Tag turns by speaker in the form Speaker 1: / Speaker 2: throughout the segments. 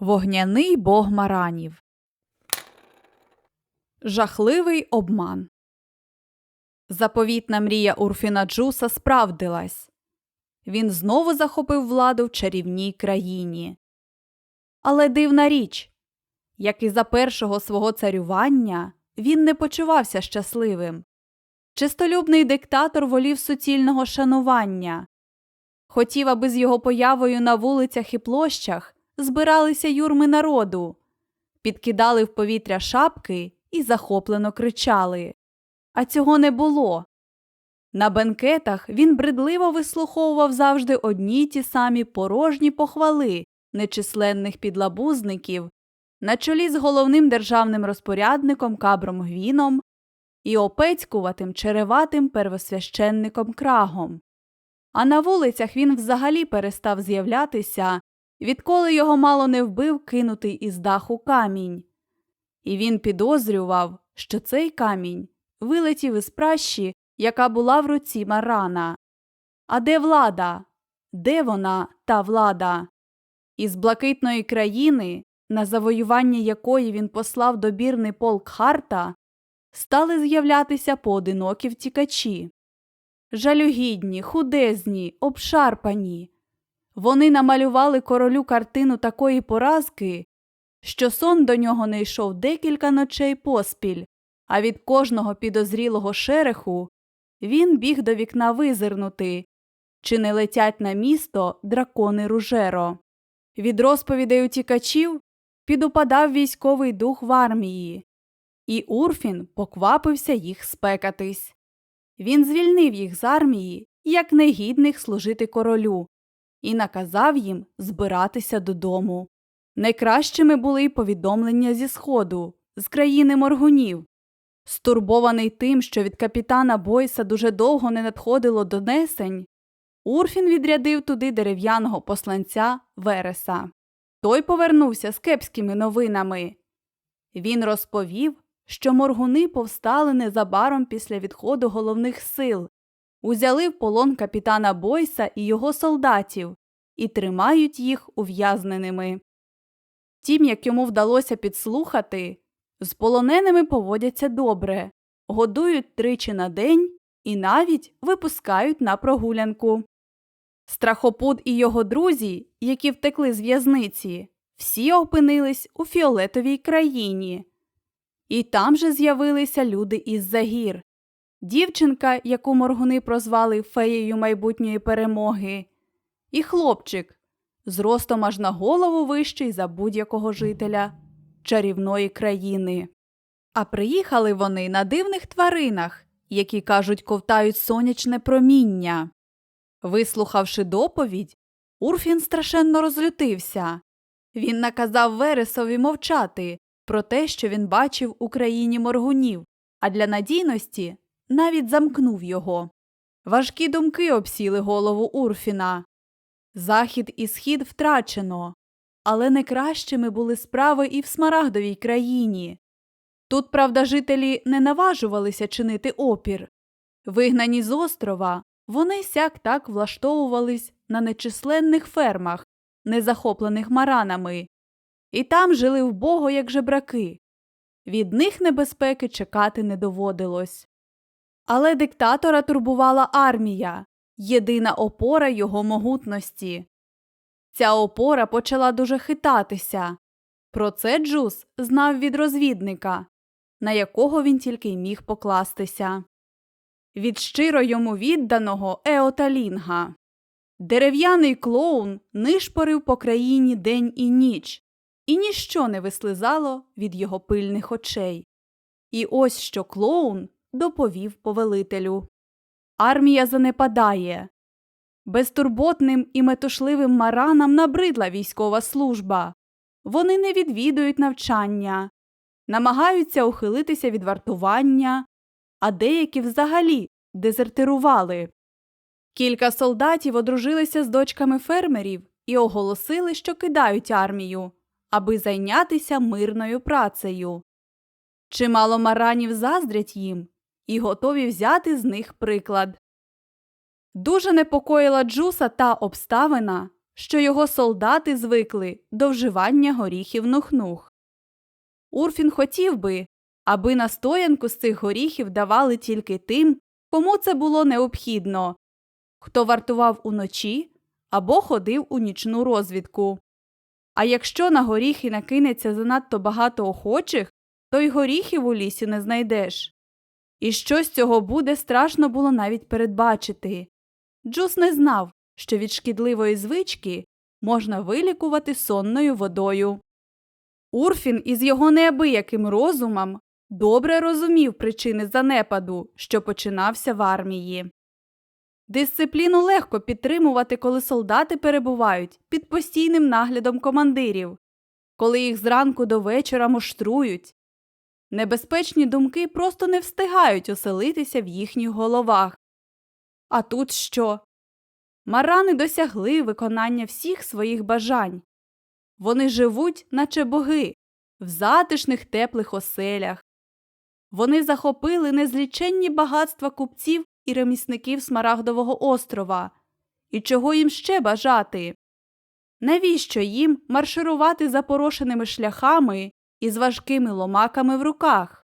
Speaker 1: Вогняний бог маранів. Жахливий обман. Заповітна мрія Урфіна Джуса справдилась. Він знову захопив владу в чарівній країні. Але дивна річ, як і за першого свого царювання, він не почувався щасливим. Чистолюбний диктатор волів суцільного шанування. Хотів, аби з його появою на вулицях і площах збиралися юрми народу, підкидали в повітря шапки і захоплено кричали. А цього не було. На бенкетах він бредливо вислуховував завжди одні й ті самі порожні похвали нечисленних підлабузників на чолі з головним державним розпорядником Кабром Гвіном і опецькуватим череватим первосвященником крагом. А на вулицях він взагалі перестав з'являтися, відколи його мало не вбив кинутий із даху камінь. І він підозрював, що цей камінь вилетів із пращі, яка була в руці Марана. А де влада? Де вона, та влада? Із блакитної країни, на завоювання якої він послав добірний полк Харта, стали з'являтися поодинокі втікачі. Жалюгідні, худезні, обшарпані. Вони намалювали королю картину такої поразки, що сон до нього не йшов декілька ночей поспіль, а від кожного підозрілого шереху він біг до вікна визирнути, чи не летять на місто дракони ружеро. Від розповідей утікачів підупадав військовий дух в армії, і Урфін поквапився їх спекатись. Він звільнив їх з армії, як негідних служити королю, і наказав їм збиратися додому. Найкращими були й повідомлення зі Сходу, з країни моргунів. Стурбований тим, що від капітана Бойса дуже довго не надходило донесень, Урфін відрядив туди дерев'яного посланця Вереса. Той повернувся з кепськими новинами. Він розповів, що моргуни повстали незабаром після відходу головних сил, узяли в полон капітана Бойса і його солдатів і тримають їх ув'язненими. Тім, як йому вдалося підслухати, з полоненими поводяться добре, годують тричі на день і навіть випускають на прогулянку. Страхопут і його друзі, які втекли з в'язниці, всі опинились у фіолетовій країні. І там же з'явилися люди із загір. Дівчинка, яку моргуни прозвали феєю майбутньої перемоги, і хлопчик, зростом аж на голову вищий за будь-якого жителя чарівної країни. А приїхали вони на дивних тваринах, які кажуть, ковтають сонячне проміння. Вислухавши доповідь, Урфін страшенно розлютився. Він наказав Вересові мовчати про те, що він бачив у країні моргунів, а для надійності навіть замкнув його. Важкі думки обсіли голову Урфіна. Захід і схід втрачено, але не кращими були справи і в Смарагдовій країні. Тут, правда, жителі не наважувалися чинити опір. Вигнані з острова, вони сяк так влаштовувались на нечисленних фермах, не захоплених маранами, і там жили вбого, як жебраки. Від них небезпеки чекати не доводилось. Але диктатора турбувала армія, єдина опора його могутності. Ця опора почала дуже хитатися. Про це Джус знав від розвідника, на якого він тільки й міг покластися. Від щиро йому відданого Еоталінга. Дерев'яний клоун нишпорив по країні день і ніч, і ніщо не вислизало від його пильних очей. І ось що клоун доповів повелителю. Армія занепадає. Безтурботним і метушливим маранам набридла військова служба. Вони не відвідують навчання, намагаються ухилитися від вартування, а деякі взагалі дезертирували. Кілька солдатів одружилися з дочками фермерів і оголосили, що кидають армію, аби зайнятися мирною працею. Чимало маранів заздрять їм і готові взяти з них приклад. Дуже непокоїла Джуса та обставина, що його солдати звикли до вживання горіхів нух-нух. Урфін хотів би, аби настоянку з цих горіхів давали тільки тим, кому це було необхідно, хто вартував уночі або ходив у нічну розвідку. А якщо на горіхи накинеться занадто багато охочих, то й горіхів у лісі не знайдеш. І що з цього буде, страшно було навіть передбачити. Джус не знав, що від шкідливої звички можна вилікувати сонною водою. Урфін із його неабияким розумом добре розумів причини занепаду, що починався в армії. Дисципліну легко підтримувати, коли солдати перебувають під постійним наглядом командирів, коли їх зранку до вечора муштрують. Небезпечні думки просто не встигають оселитися в їхніх головах. А тут що? Марани досягли виконання всіх своїх бажань. Вони живуть, наче боги, в затишних теплих оселях. Вони захопили незліченні багатства купців і ремісників Смарагдового острова. І чого їм ще бажати? Навіщо їм марширувати запорошеними шляхами і з важкими ломаками в руках?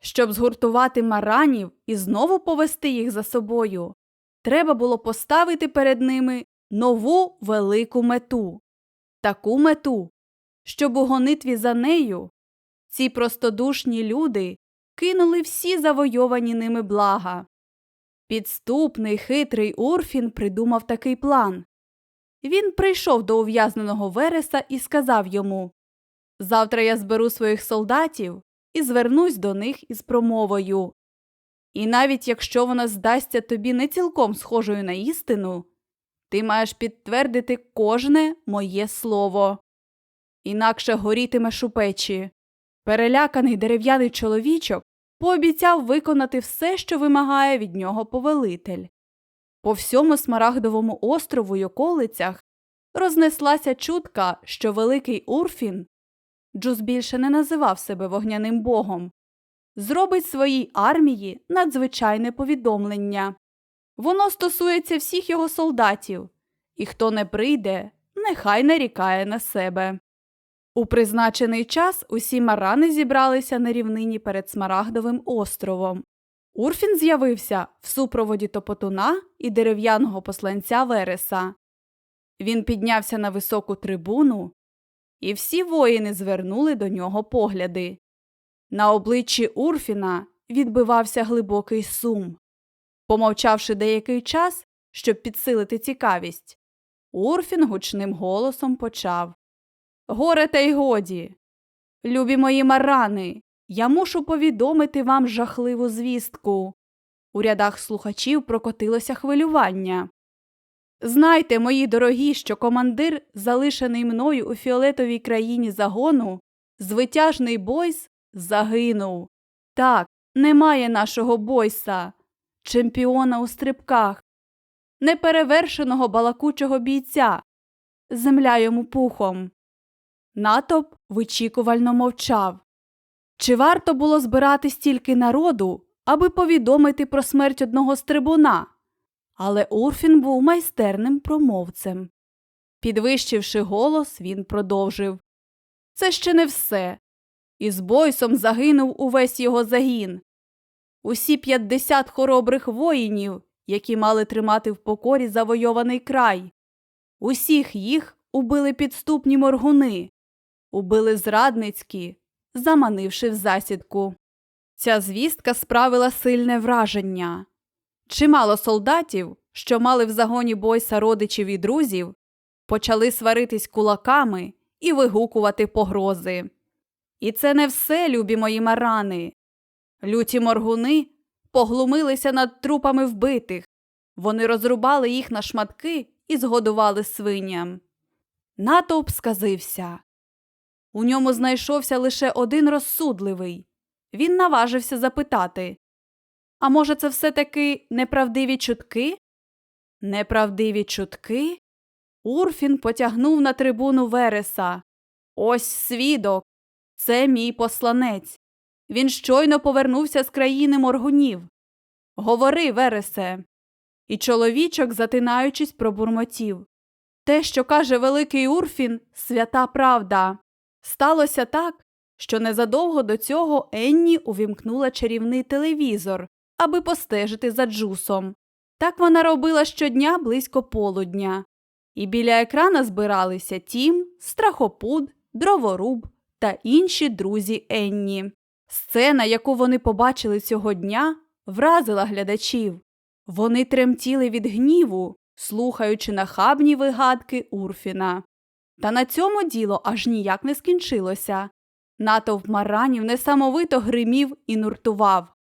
Speaker 1: Щоб згуртувати маранів і знову повести їх за собою, треба було поставити перед ними нову велику мету. Таку мету, щоб у гонитві за нею ці простодушні люди кинули всі завойовані ними блага. Підступний хитрий Урфін придумав такий план. Він прийшов до ув'язненого Вереса і сказав йому Завтра я зберу своїх солдатів і звернусь до них із промовою. І навіть якщо вона здасться тобі не цілком схожою на істину, ти маєш підтвердити кожне моє слово. Інакше горітимеш у печі. Переляканий дерев'яний чоловічок пообіцяв виконати все, що вимагає від нього повелитель. По всьому Смарагдовому острову й околицях рознеслася чутка, що великий Урфін Джус більше не називав себе вогняним богом, зробить своїй армії надзвичайне повідомлення. Воно стосується всіх його солдатів, і хто не прийде, нехай нарікає на себе. У призначений час усі марани зібралися на рівнині перед Смарагдовим островом. Урфін з'явився в супроводі топотуна і дерев'яного посланця Вереса. Він піднявся на високу трибуну, і всі воїни звернули до нього погляди. На обличчі Урфіна відбивався глибокий сум. Помовчавши деякий час, щоб підсилити цікавість, Урфін гучним голосом почав Горе та й годі. Любі мої марани, я мушу повідомити вам жахливу звістку. У рядах слухачів прокотилося хвилювання. Знайте, мої дорогі, що командир, залишений мною у фіолетовій країні загону, звитяжний Бойс, загинув. Так, немає нашого Бойса, чемпіона у стрибках, неперевершеного балакучого бійця. Земля йому пухом. Натовп вичікувально мовчав. Чи варто було збирати стільки народу, аби повідомити про смерть одного стрибуна? Але Урфін був майстерним промовцем. Підвищивши голос, він продовжив Це ще не все. Із Бойсом загинув увесь його загін. Усі 50 хоробрих воїнів, які мали тримати в покорі завойований край. Усіх їх убили підступні моргуни, убили зрадницькі, заманивши в засідку. Ця звістка справила сильне враження. Чимало солдатів, що мали в загоні бойса родичів і друзів, почали сваритись кулаками і вигукувати погрози. І це не все, любі мої марани. Люті моргуни поглумилися над трупами вбитих. Вони розрубали їх на шматки і згодували свиням. Натовп сказився. У ньому знайшовся лише один розсудливий. Він наважився запитати А може, це все таки неправдиві чутки? Неправдиві чутки? Урфін потягнув на трибуну Вереса. Ось свідок. Це мій посланець. Він щойно повернувся з країни моргунів. Говори, Вересе. І чоловічок, затинаючись, пробурмотів. Те, що каже великий Урфін, свята правда. Сталося так, що незадовго до цього Енні увімкнула чарівний телевізор, аби постежити за Джусом. Так вона робила щодня близько полудня. І біля екрана збиралися Тім, Страхопуд, Дроворуб та інші друзі Енні. Сцена, яку вони побачили цього дня, вразила глядачів. Вони тремтіли від гніву, слухаючи нахабні вигадки Урфіна. Та на цьому діло аж ніяк не скінчилося. Натовп маранів несамовито гримів і нуртував.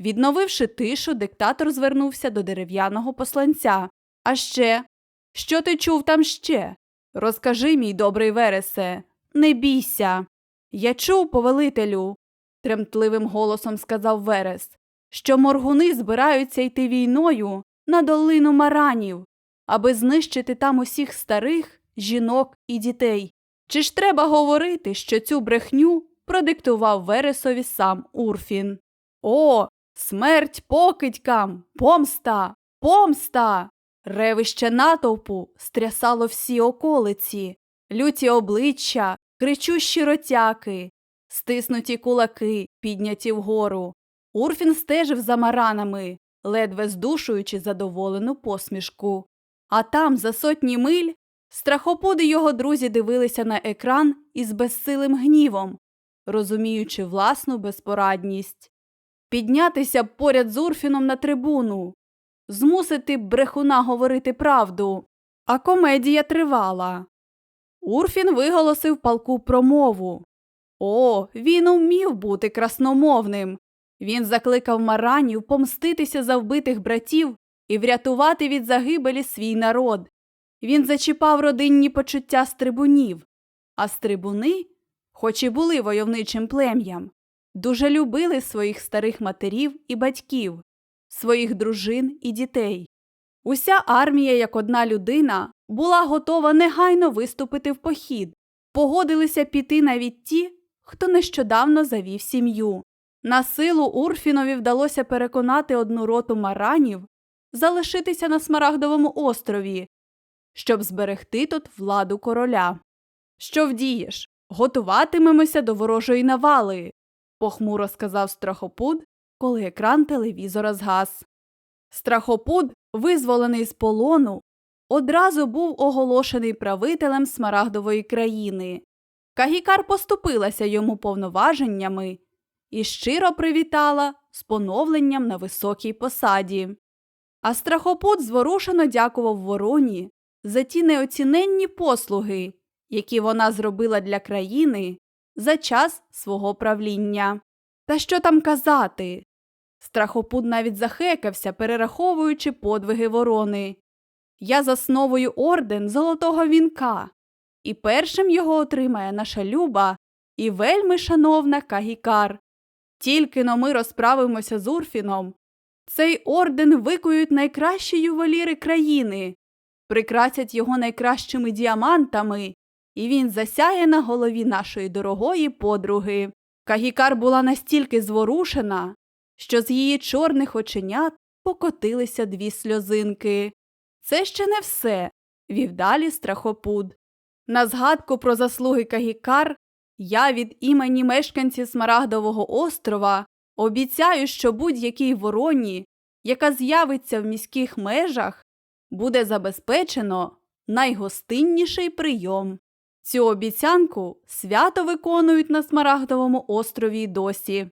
Speaker 1: Відновивши тишу, диктатор звернувся до дерев'яного посланця. А ще, що ти чув там ще? Розкажи, мій добрий Вересе, не бійся. Я чув, повелителю, тремтливим голосом сказав Верес, що моргуни збираються йти війною на долину маранів, аби знищити там усіх старих, жінок і дітей. Чи ж треба говорити, що цю брехню продиктував Вересові сам Урфін? О, смерть покидькам! Помста! Помста! Ревище натовпу стрясало всі околиці, люті обличчя, кричущі ротяки, стиснуті кулаки, підняті вгору. Урфін стежив за маранами, ледве здушуючи задоволену посмішку. А там, за сотні миль, страхопуди його друзі дивилися на екран із безсилим гнівом, розуміючи власну безпорадність. Піднятися поряд з Урфіном на трибуну, змусити брехуна говорити правду. А комедія тривала. Урфін виголосив палку промову. О, він умів бути красномовним. Він закликав маранів помститися за вбитих братів і врятувати від загибелі свій народ. Він зачіпав родинні почуття стрибунів, а стрибуни, хоч і були войовничим плем'ям, дуже любили своїх старих матерів і батьків, своїх дружин і дітей. Уся армія, як одна людина, була готова негайно виступити в похід, погодилися піти навіть ті, хто нещодавно завів сім'ю. На силу Урфінові вдалося переконати одну роту маранів залишитися на Смарагдовому острові, щоб зберегти тут владу короля. Що вдієш? Готуватимемося до ворожої навали, похмуро сказав страхопуд, коли екран телевізора згас. Страхопуд, визволений з полону, одразу був оголошений правителем Смарагдової країни. Кагікар поступилася йому повноваженнями і щиро привітала з поновленням на високій посаді. А страхопут зворушено дякував вороні за ті неоціненні послуги, які вона зробила для країни за час свого правління. Та що там казати? Страхопут навіть захекався, перераховуючи подвиги ворони. Я засновую орден Золотого вінка, і першим його отримає наша люба і вельми шановна Кагікар. Тільки но ми розправимося з Урфіном. Цей орден викують найкращі ювеліри країни, прикрасять його найкращими діамантами, і він засяє на голові нашої дорогої подруги. Кагікар була настільки зворушена, що з її чорних оченят покотилися дві сльозинки. Це ще не все, вів далі страхопуд. На згадку про заслуги Кагікар я від імені мешканців Смарагдового острова обіцяю, що будь-якій вороні, яка з'явиться в міських межах, буде забезпечено найгостинніший прийом. Цю обіцянку свято виконують на Смарагдовому острові досі.